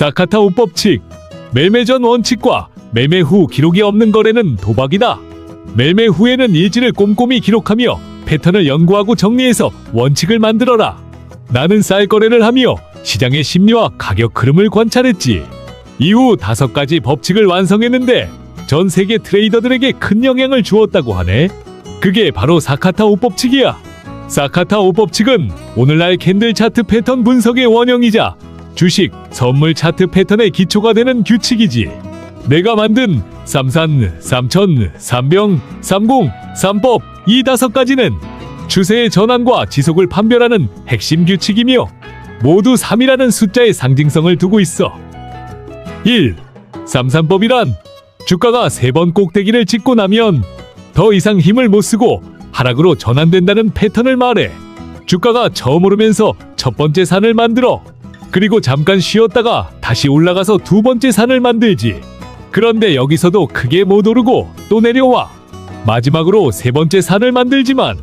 사카타 5법칙 매매 전 원칙과 매매 후 기록이 없는 거래는 도박이다. 매매 후에는 일지를 꼼꼼히 기록하며 패턴을 연구하고 정리해서 원칙을 만들어라. 나는 쌀 거래를 하며 시장의 심리와 가격 흐름을 관찰했지. 이후 다섯 가지 법칙을 완성했는데 전 세계 트레이더들에게 큰 영향을 주었다고 하네. 그게 바로 사카타 5법칙이야. 사카타 5법칙은 오늘날 캔들 차트 패턴 분석의 원형이자 주식, 선물 차트 패턴의 기초가 되는 규칙이지. 내가 만든 삼산, 삼천, 삼병, 삼공, 삼법 이 다섯 가지는 추세의 전환과 지속을 판별하는 핵심 규칙이며 모두 3이라는 숫자의 상징성을 두고 있어. 1. 삼삼법이란 주가가 세 번 꼭대기를 찍고 나면 더 이상 힘을 못 쓰고 하락으로 전환된다는 패턴을 말해. 주가가 처음 오르면서 첫 번째 산을 만들어 그리고 잠깐 쉬었다가 다시 올라가서 두 번째 산을 만들지. 그런데 여기서도 크게 못 오르고 또 내려와. 마지막으로 세 번째 산을 만들지만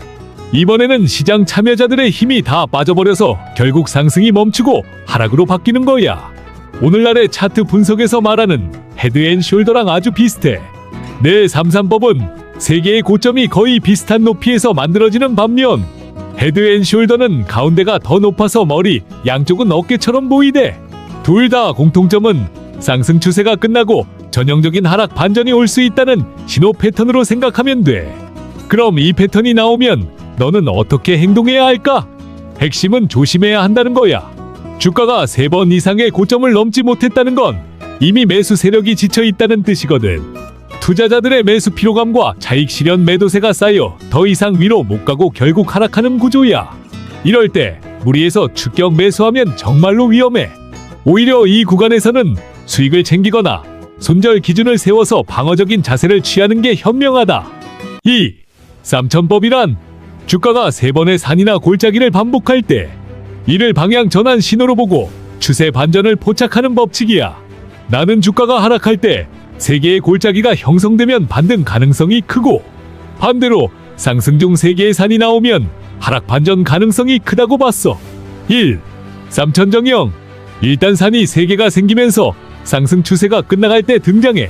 이번에는 시장 참여자들의 힘이 다 빠져버려서 결국 상승이 멈추고 하락으로 바뀌는 거야. 오늘날의 차트 분석에서 말하는 헤드 앤 숄더랑 아주 비슷해. 내 삼삼법은 세 개의 고점이 거의 비슷한 높이에서 만들어지는 반면 헤드앤숄더는 가운데가 더 높아서 머리, 양쪽은 어깨처럼 보이대. 둘 다 공통점은 상승 추세가 끝나고 전형적인 하락 반전이 올 수 있다는 신호 패턴으로 생각하면 돼. 그럼 이 패턴이 나오면 너는 어떻게 행동해야 할까? 핵심은 조심해야 한다는 거야. 주가가 세 번 이상의 고점을 넘지 못했다는 건 이미 매수 세력이 지쳐 있다는 뜻이거든. 투자자들의 매수 피로감과 차익 실현 매도세가 쌓여 더 이상 위로 못 가고 결국 하락하는 구조야. 이럴 때 무리해서 추격 매수하면 정말로 위험해. 오히려 이 구간에서는 수익을 챙기거나 손절 기준을 세워서 방어적인 자세를 취하는 게 현명하다. 2. 삼천법이란 주가가 세 번의 산이나 골짜기를 반복할 때 이를 방향 전환 신호로 보고 추세 반전을 포착하는 법칙이야. 나는 주가가 하락할 때 세 개의 골짜기가 형성되면 반등 가능성이 크고 반대로 상승 중 세 개의 산이 나오면 하락 반전 가능성이 크다고 봤어. 1. 삼천정형 일단 산이 세 개가 생기면서 상승 추세가 끝나갈 때 등장해.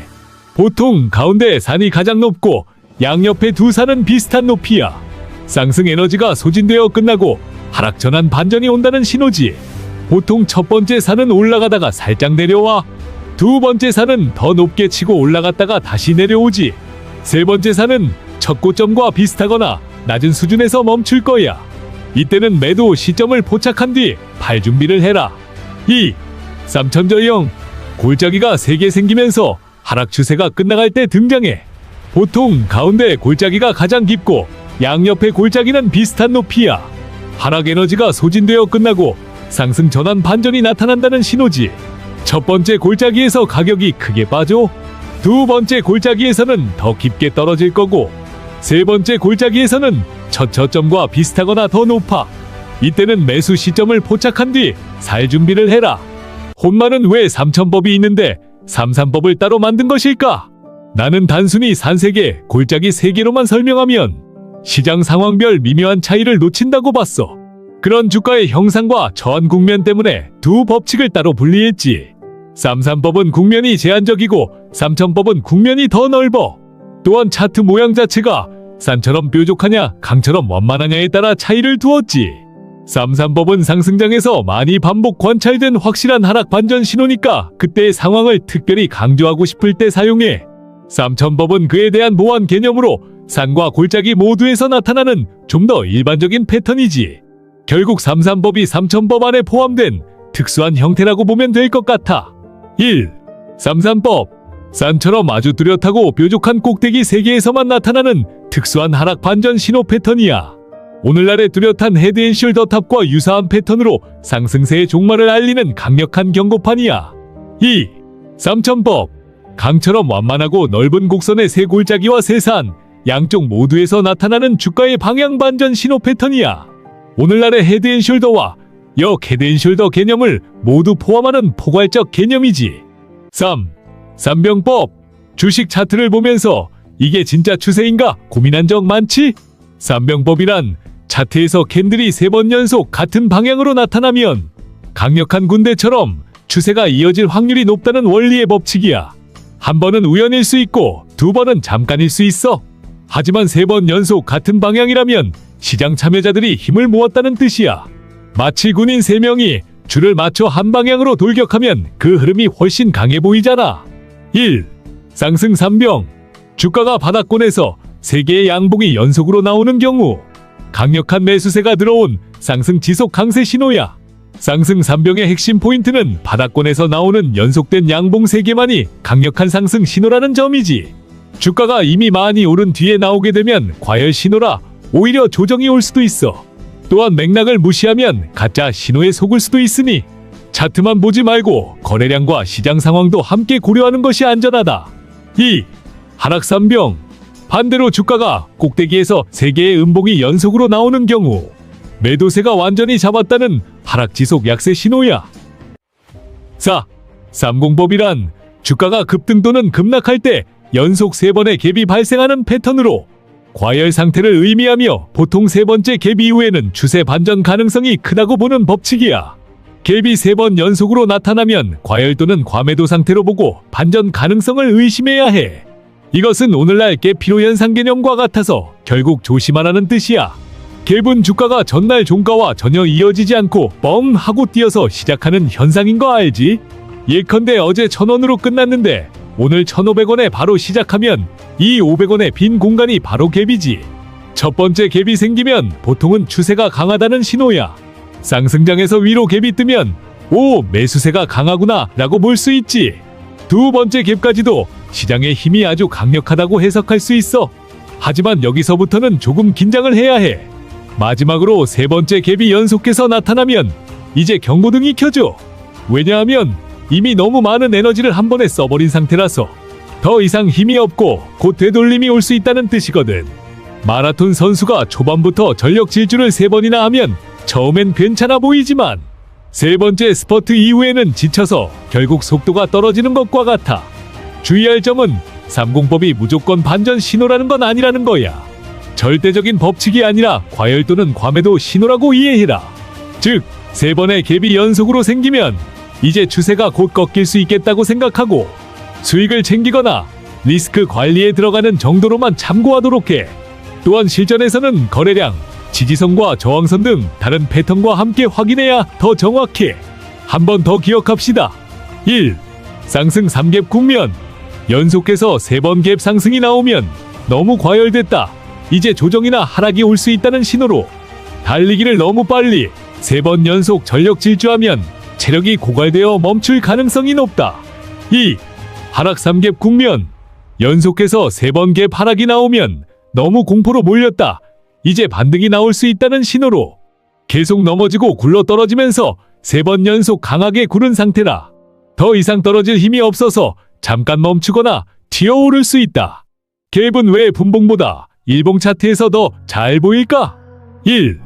보통 가운데 산이 가장 높고 양옆에 두 산은 비슷한 높이야. 상승 에너지가 소진되어 끝나고 하락 전환 반전이 온다는 신호지. 보통 첫 번째 산은 올라가다가 살짝 내려와. 두 번째 산은 더 높게 치고 올라갔다가 다시 내려오지. 세 번째 산은 첫 고점과 비슷하거나 낮은 수준에서 멈출 거야. 이때는 매도 시점을 포착한 뒤 팔 준비를 해라. 2. 삼천저형 골짜기가 3개 생기면서 하락 추세가 끝나갈 때 등장해. 보통 가운데 골짜기가 가장 깊고 양옆의 골짜기는 비슷한 높이야. 하락 에너지가 소진되어 끝나고 상승 전환 반전이 나타난다는 신호지. 첫 번째 골짜기에서 가격이 크게 빠져 두 번째 골짜기에서는 더 깊게 떨어질 거고 세 번째 골짜기에서는 첫 저점과 비슷하거나 더 높아. 이때는 매수 시점을 포착한 뒤 살 준비를 해라. 혼마는 왜 삼천법이 있는데 삼삼법을 따로 만든 것일까? 나는 단순히 산세계, 골짜기 세개로만 설명하면 시장 상황별 미묘한 차이를 놓친다고 봤어. 그런 주가의 형상과 저한 국면 때문에 두 법칙을 따로 분리했지. 삼삼법은 국면이 제한적이고 삼천법은 국면이 더 넓어. 또한 차트 모양 자체가 산처럼 뾰족하냐 강처럼 완만하냐에 따라 차이를 두었지. 삼삼법은 상승장에서 많이 반복 관찰된 확실한 하락 반전 신호니까 그때의 상황을 특별히 강조하고 싶을 때 사용해. 삼천법은 그에 대한 보완 개념으로 산과 골짜기 모두에서 나타나는 좀 더 일반적인 패턴이지. 결국 삼삼법이 삼천법 안에 포함된 특수한 형태라고 보면 될 것 같아. 1. 삼삼법. 산처럼 아주 뚜렷하고 뾰족한 꼭대기 세개에서만 나타나는 특수한 하락 반전 신호 패턴이야. 오늘날의 뚜렷한 헤드앤숄더 탑과 유사한 패턴으로 상승세의 종말을 알리는 강력한 경고판이야. 2. 삼천법. 강처럼 완만하고 넓은 곡선의 세 골짜기와 세 산, 양쪽 모두에서 나타나는 주가의 방향 반전 신호 패턴이야. 오늘날의 헤드앤숄더와 역 헤드앤숄더 개념을 모두 포함하는 포괄적 개념이지. 3. 삼병법. 주식 차트를 보면서 이게 진짜 추세인가 고민한 적 많지? 삼병법이란 차트에서 캔들이 세 번 연속 같은 방향으로 나타나면 강력한 군대처럼 추세가 이어질 확률이 높다는 원리의 법칙이야. 한 번은 우연일 수 있고 두 번은 잠깐일 수 있어. 하지만 세 번 연속 같은 방향이라면 시장 참여자들이 힘을 모았다는 뜻이야. 마치 군인 세명이 줄을 맞춰 한 방향으로 돌격하면 그 흐름이 훨씬 강해 보이잖아. 1. 상승 3병. 주가가 바닥권에서 세개의 양봉이 연속으로 나오는 경우 강력한 매수세가 들어온 상승 지속 강세 신호야. 상승 3병의 핵심 포인트는 바닥권에서 나오는 연속된 양봉 3개만이 강력한 상승 신호라는 점이지. 주가가 이미 많이 오른 뒤에 나오게 되면 과열 신호라 오히려 조정이 올 수도 있어. 또한 맥락을 무시하면 가짜 신호에 속을 수도 있으니 차트만 보지 말고 거래량과 시장 상황도 함께 고려하는 것이 안전하다. 2. 하락 3병 반대로 주가가 꼭대기에서 3개의 음봉이 연속으로 나오는 경우 매도세가 완전히 잡았다는 하락 지속 약세 신호야. 4. 30법이란 주가가 급등 또는 급락할 때 연속 3번의 갭이 발생하는 패턴으로 과열 상태를 의미하며 보통 세 번째 갭 이후에는 추세 반전 가능성이 크다고 보는 법칙이야. 갭이 세 번 연속으로 나타나면 과열 또는 과매도 상태로 보고 반전 가능성을 의심해야 해. 이것은 오늘날 갭 피로 현상 개념과 같아서 결국 조심하라는 뜻이야. 갭은 주가가 전날 종가와 전혀 이어지지 않고 뻥 하고 뛰어서 시작하는 현상인 거 알지? 예컨대 어제 천원으로 끝났는데 오늘 1,500원에 바로 시작하면 이 500원의 빈 공간이 바로 갭이지. 첫 번째 갭이 생기면 보통은 추세가 강하다는 신호야. 상승장에서 위로 갭이 뜨면 오 매수세가 강하구나 라고 볼 수 있지. 두 번째 갭까지도 시장의 힘이 아주 강력하다고 해석할 수 있어. 하지만 여기서부터는 조금 긴장을 해야 해. 마지막으로 세 번째 갭이 연속해서 나타나면 이제 경고등이 켜져. 왜냐하면 이미 너무 많은 에너지를 한 번에 써버린 상태라서 더 이상 힘이 없고 곧 되돌림이 올 수 있다는 뜻이거든. 마라톤 선수가 초반부터 전력 질주를 세 번이나 하면 처음엔 괜찮아 보이지만 세 번째 스퍼트 이후에는 지쳐서 결국 속도가 떨어지는 것과 같아. 주의할 점은 30법이 무조건 반전 신호라는 건 아니라는 거야. 절대적인 법칙이 아니라 과열 또는 과매도 신호라고 이해해라. 즉, 세 번의 갭이 연속으로 생기면 이제 추세가 곧 꺾일 수 있겠다고 생각하고 수익을 챙기거나 리스크 관리에 들어가는 정도로만 참고하도록 해. 또한 실전에서는 거래량, 지지선과 저항선 등 다른 패턴과 함께 확인해야 더 정확해. 한 번 더 기억합시다. 1. 상승 3갭 국면. 연속해서 3번 갭 상승이 나오면 너무 과열됐다. 이제 조정이나 하락이 올 수 있다는 신호로 달리기를 너무 빨리 3번 연속 전력 질주하면 체력이 고갈되어 멈출 가능성이 높다. 2. 하락 3갭 국면. 연속해서 3번 갭 하락이 나오면 너무 공포로 몰렸다. 이제 반등이 나올 수 있다는 신호로 계속 넘어지고 굴러 떨어지면서 세 번 연속 강하게 구른 상태라 더 이상 떨어질 힘이 없어서 잠깐 멈추거나 튀어오를 수 있다. 갭은 왜 분봉보다 일봉 차트에서 더 잘 보일까? 1.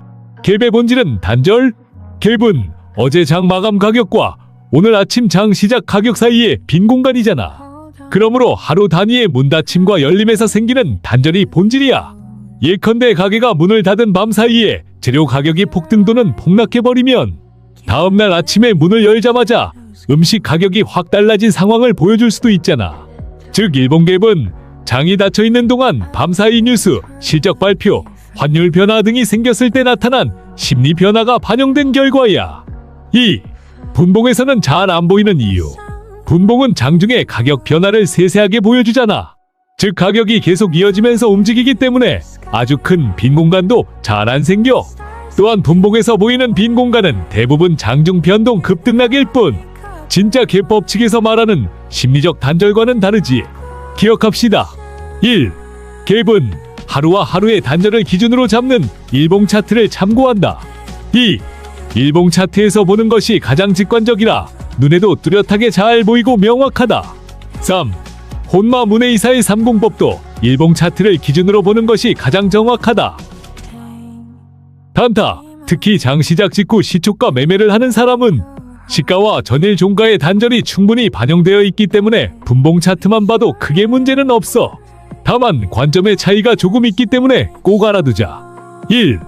갭의 본질은 단절. 갭은 어제 장 마감 가격과 오늘 아침 장 시작 가격 사이의 빈 공간이잖아. 그러므로 하루 단위의 문 닫힘과 열림에서 생기는 단절이 본질이야. 예컨대 가게가 문을 닫은 밤 사이에 재료 가격이 폭등 또는 폭락해버리면 다음날 아침에 문을 열자마자 음식 가격이 확 달라진 상황을 보여줄 수도 있잖아. 즉 일본 갭은 장이 닫혀 있는 동안 밤 사이 뉴스, 실적 발표, 환율 변화 등이 생겼을 때 나타난 심리 변화가 반영된 결과야. 2. 분봉에서는 잘 안 보이는 이유. 분봉은 장중에 가격 변화를 세세하게 보여주잖아. 즉 가격이 계속 이어지면서 움직이기 때문에 아주 큰 빈 공간도 잘 안 생겨. 또한 분봉에서 보이는 빈 공간은 대부분 장중 변동 급등락일 뿐. 진짜 갭법칙에서 말하는 심리적 단절과는 다르지. 기억합시다. 1. 갭은 하루와 하루의 단절을 기준으로 잡는 일봉 차트를 참고한다. 2. 일봉 차트에서 보는 것이 가장 직관적이라 눈에도 뚜렷하게 잘 보이고 명확하다. 3. 혼마 문해이사의 30법도 일봉 차트를 기준으로 보는 것이 가장 정확하다. 단타, 특히 장 시작 직후 시초가 매매를 하는 사람은 시가와 전일 종가의 단절이 충분히 반영되어 있기 때문에 분봉 차트만 봐도 크게 문제는 없어. 다만 관점의 차이가 조금 있기 때문에 꼭 알아두자. 1.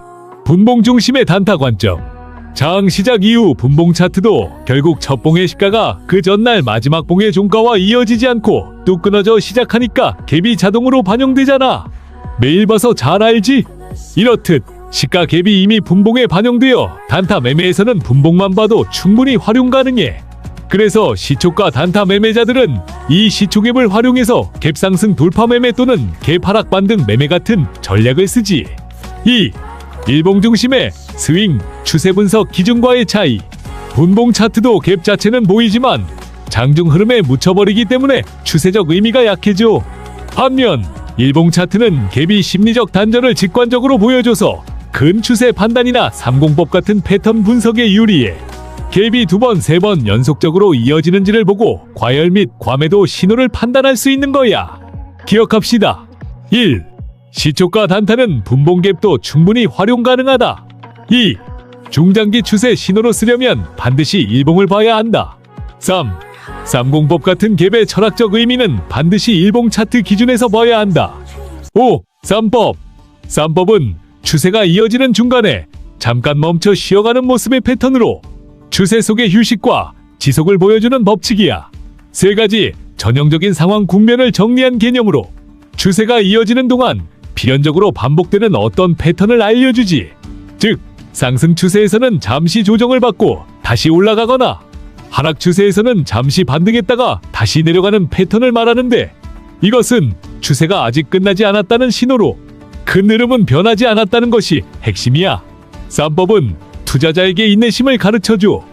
분봉 중심의 단타 관점. 장 시작 이후 분봉 차트도 결국 첫 봉의 시가가 그 전날 마지막 봉의 종가와 이어지지 않고 뚝 끊어져 시작하니까 갭이 자동으로 반영되잖아. 매일 봐서 잘 알지? 이렇듯 시가 갭이 이미 분봉에 반영되어 단타 매매에서는 분봉만 봐도 충분히 활용 가능해. 그래서 시초가 단타 매매자들은 이 시초갭을 활용해서 갭 상승 돌파 매매 또는 갭 하락 반등 매매 같은 전략을 쓰지. 2. 일봉 중심의 스윙, 추세 분석 기준과의 차이. 분봉 차트도 갭 자체는 보이지만 장중 흐름에 묻혀버리기 때문에 추세적 의미가 약해져. 반면 일봉 차트는 갭이 심리적 단절을 직관적으로 보여줘서 근 추세 판단이나 삼공법 같은 패턴 분석에 유리해. 갭이 두 번, 세 번 연속적으로 이어지는지를 보고 과열 및 과매도 신호를 판단할 수 있는 거야. 기억합시다. 1. 시초가 단타는 분봉갭도 충분히 활용 가능하다. 2. 중장기 추세 신호로 쓰려면 반드시 일봉을 봐야 한다. 3. 삼공법 같은 갭의 철학적 의미는 반드시 일봉 차트 기준에서 봐야 한다. 5. 쌈법. 쌈법은 추세가 이어지는 중간에 잠깐 멈춰 쉬어가는 모습의 패턴으로 추세 속의 휴식과 지속을 보여주는 법칙이야. 세 가지 전형적인 상황 국면을 정리한 개념으로 추세가 이어지는 동안 필연적으로 반복되는 어떤 패턴을 알려주지. 즉, 상승 추세에서는 잠시 조정을 받고 다시 올라가거나 하락 추세에서는 잠시 반등했다가 다시 내려가는 패턴을 말하는데 이것은 추세가 아직 끝나지 않았다는 신호로 큰 흐름은 변하지 않았다는 것이 핵심이야. 쌈법은 투자자에게 인내심을 가르쳐줘.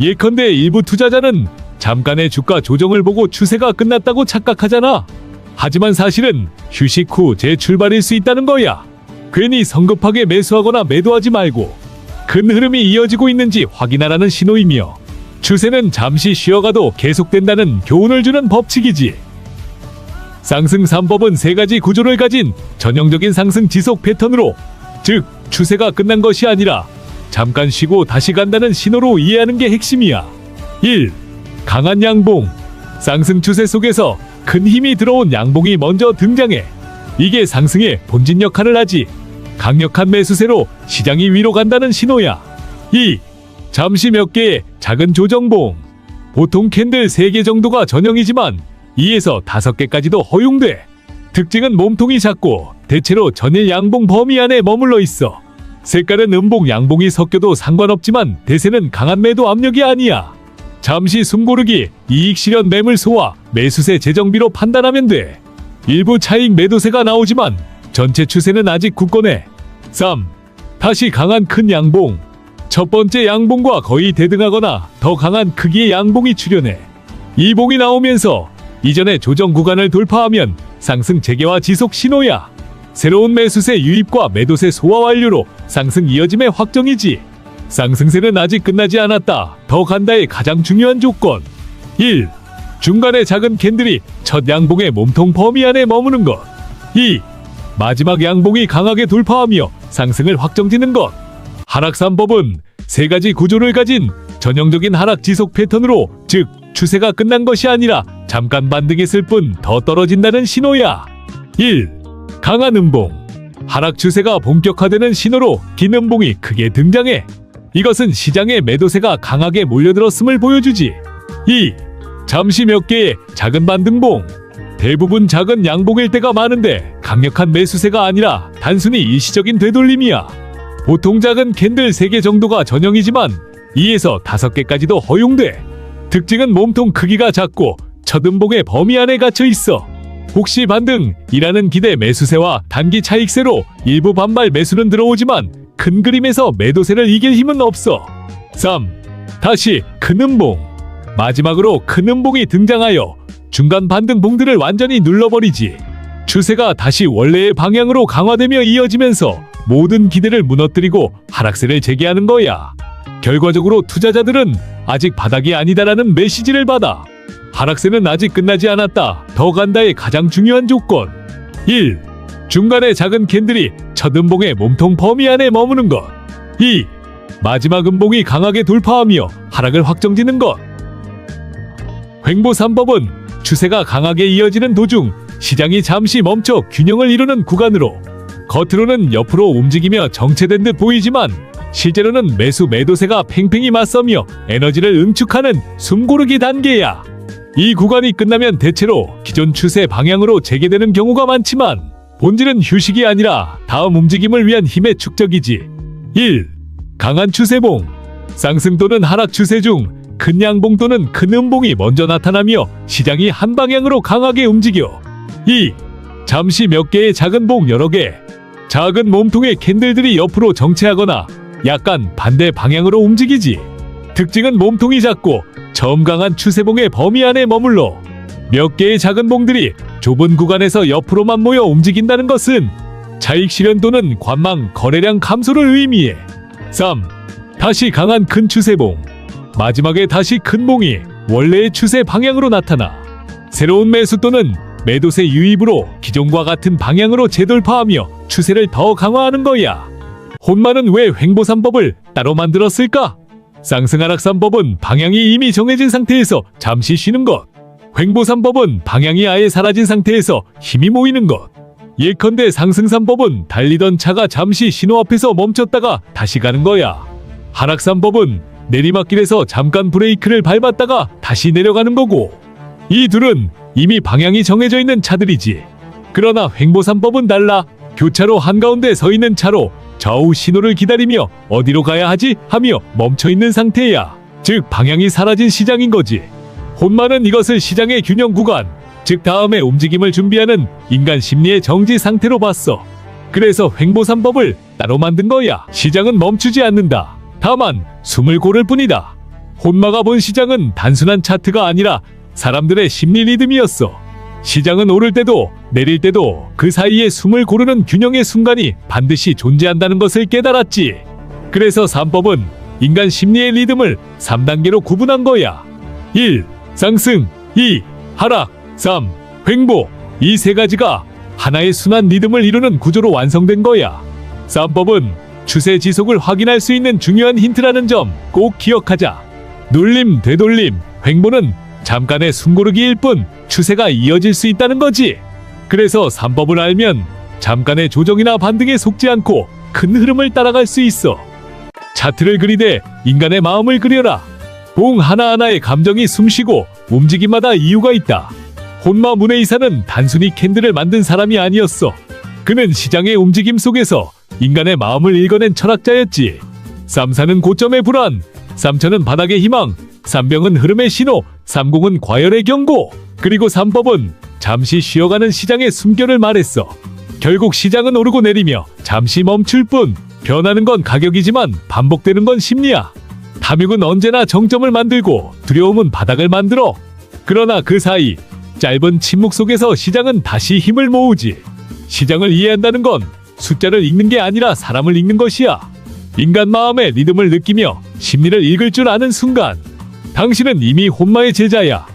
예컨대 일부 투자자는 잠깐의 주가 조정을 보고 추세가 끝났다고 착각하잖아. 하지만 사실은 휴식 후 재출발일 수 있다는 거야. 괜히 성급하게 매수하거나 매도하지 말고 큰 흐름이 이어지고 있는지 확인하라는 신호이며 추세는 잠시 쉬어가도 계속된다는 교훈을 주는 법칙이지. 상승 3법은 세 가지 구조를 가진 전형적인 상승 지속 패턴으로 즉 추세가 끝난 것이 아니라 잠깐 쉬고 다시 간다는 신호로 이해하는 게 핵심이야. 1. 강한 양봉. 상승 추세 속에서 큰 힘이 들어온 양봉이 먼저 등장해. 이게 상승의 본진 역할을 하지. 강력한 매수세로 시장이 위로 간다는 신호야. 2. 잠시 몇 개의 작은 조정봉. 보통 캔들 3개 정도가 전형이지만 2에서 5개까지도 허용돼. 특징은 몸통이 작고 대체로 전일 양봉 범위 안에 머물러 있어. 색깔은 음봉 양봉이 섞여도 상관없지만 대세는 강한 매도 압력이 아니야. 잠시 숨고르기, 이익 실현 매물 소화, 매수세 재정비로 판단하면 돼. 일부 차익 매도세가 나오지만 전체 추세는 아직 굳건해. 3. 다시 강한 큰 양봉. 첫 번째 양봉과 거의 대등하거나 더 강한 크기의 양봉이 출현해. 이 봉이 나오면서 이전의 조정 구간을 돌파하면 상승 재개와 지속 신호야. 새로운 매수세 유입과 매도세 소화 완료로 상승 이어짐의 확정이지. 상승세는 아직 끝나지 않았다. 더 간다의 가장 중요한 조건. 1. 중간에 작은 캔들이 첫 양봉의 몸통 범위 안에 머무는 것. 2. 마지막 양봉이 강하게 돌파하며 상승을 확정짓는 것. 하락 3법은 세 가지 구조를 가진 전형적인 하락 지속 패턴으로 즉 추세가 끝난 것이 아니라 잠깐 반등했을 뿐 더 떨어진다는 신호야. 1. 강한 음봉. 하락 추세가 본격화되는 신호로 긴 음봉이 크게 등장해. 이것은 시장의 매도세가 강하게 몰려들었음을 보여주지. 2. 잠시 몇 개의 작은 반등봉. 대부분 작은 양봉일 때가 많은데 강력한 매수세가 아니라 단순히 일시적인 되돌림이야. 보통 작은 캔들 3개 정도가 전형이지만 2에서 5개까지도 허용돼. 특징은 몸통 크기가 작고 첫음봉의 범위 안에 갇혀 있어. 혹시 반등이라는 기대 매수세와 단기 차익세로 일부 반발 매수는 들어오지만 큰 그림에서 매도세를 이길 힘은 없어. 3. 다시 큰 음봉. 마지막으로 큰 음봉이 등장하여 중간 반등 봉들을 완전히 눌러버리지. 추세가 다시 원래의 방향으로 강화되며 이어지면서 모든 기대를 무너뜨리고 하락세를 재개하는 거야. 결과적으로 투자자들은 아직 바닥이 아니다라는 메시지를 받아. 하락세는 아직 끝나지 않았다. 더 간다의 가장 중요한 조건. 1. 중간에 작은 캔들이 첫 음봉의 몸통 범위 안에 머무는 것. 2. 마지막 음봉이 강하게 돌파하며 하락을 확정짓는 것. 횡보 3법은 추세가 강하게 이어지는 도중 시장이 잠시 멈춰 균형을 이루는 구간으로 겉으로는 옆으로 움직이며 정체된 듯 보이지만 실제로는 매수 매도세가 팽팽히 맞서며 에너지를 응축하는 숨고르기 단계야. 이 구간이 끝나면 대체로 기존 추세 방향으로 재개되는 경우가 많지만 본질은 휴식이 아니라 다음 움직임을 위한 힘의 축적이지. 1. 강한 추세봉. 상승 또는 하락 추세 중 큰 양봉 또는 큰 음봉이 먼저 나타나며 시장이 한 방향으로 강하게 움직여. 2. 잠시 몇 개의 작은 봉 여러 개. 작은 몸통의 캔들들이 옆으로 정체하거나 약간 반대 방향으로 움직이지. 특징은 몸통이 작고 처음 강한 추세봉의 범위 안에 머물러 몇 개의 작은 봉들이 좁은 구간에서 옆으로만 모여 움직인다는 것은 차익 실현 또는 관망 거래량 감소를 의미해. 3. 다시 강한 큰 추세봉. 마지막에 다시 큰 봉이 원래의 추세 방향으로 나타나 새로운 매수 또는 매도세 유입으로 기존과 같은 방향으로 재돌파하며 추세를 더 강화하는 거야. 혼마는 왜 횡보삼법을 따로 만들었을까? 쌍승하락삼법은 방향이 이미 정해진 상태에서 잠시 쉬는 것. 횡보삼법은 방향이 아예 사라진 상태에서 힘이 모이는 것. 예컨대 상승삼법은 달리던 차가 잠시 신호 앞에서 멈췄다가 다시 가는 거야. 하락삼법은 내리막길에서 잠깐 브레이크를 밟았다가 다시 내려가는 거고. 이 둘은 이미 방향이 정해져 있는 차들이지. 그러나 횡보삼법은 달라. 교차로 한가운데 서 있는 차로 좌우 신호를 기다리며 어디로 가야 하지 하며 멈춰 있는 상태야. 즉 방향이 사라진 시장인 거지. 혼마는 이것을 시장의 균형 구간, 즉 다음에 움직임을 준비하는 인간 심리의 정지 상태로 봤어. 그래서 횡보삼법을 따로 만든 거야. 시장은 멈추지 않는다. 다만 숨을 고를 뿐이다. 혼마가 본 시장은 단순한 차트가 아니라 사람들의 심리 리듬이었어. 시장은 오를 때도 내릴 때도 그 사이에 숨을 고르는 균형의 순간이 반드시 존재한다는 것을 깨달았지. 그래서 3법은 인간 심리의 리듬을 3단계로 구분한 거야. 1. 상승 2. 하락 3. 횡보 이 세 가지가 하나의 순환 리듬을 이루는 구조로 완성된 거야. 3법은 추세 지속을 확인할 수 있는 중요한 힌트라는 점 꼭 기억하자. 눌림, 되돌림, 횡보는 잠깐의 숨고르기일 뿐 추세가 이어질 수 있다는 거지. 그래서 3법을 알면 잠깐의 조정이나 반등에 속지 않고 큰 흐름을 따라갈 수 있어. 차트를 그리되 인간의 마음을 그려라. 봉 하나하나의 감정이 숨쉬고 움직임마다 이유가 있다. 혼마 문의사는 단순히 캔들을 만든 사람이 아니었어. 그는 시장의 움직임 속에서 인간의 마음을 읽어낸 철학자였지. 쌈사는 고점의 불안, 삼천은 바닥의 희망, 삼병은 흐름의 신호, 삼공은 과열의 경고, 그리고 삼법은 잠시 쉬어가는 시장의 숨결을 말했어. 결국 시장은 오르고 내리며 잠시 멈출 뿐, 변하는 건 가격이지만 반복되는 건 심리야. 탐욕은 언제나 정점을 만들고 두려움은 바닥을 만들어. 그러나 그 사이 짧은 침묵 속에서 시장은 다시 힘을 모으지. 시장을 이해한다는 건 숫자를 읽는 게 아니라 사람을 읽는 것이야. 인간 마음의 리듬을 느끼며 심리를 읽을 줄 아는 순간, 당신은 이미 혼마의 제자야.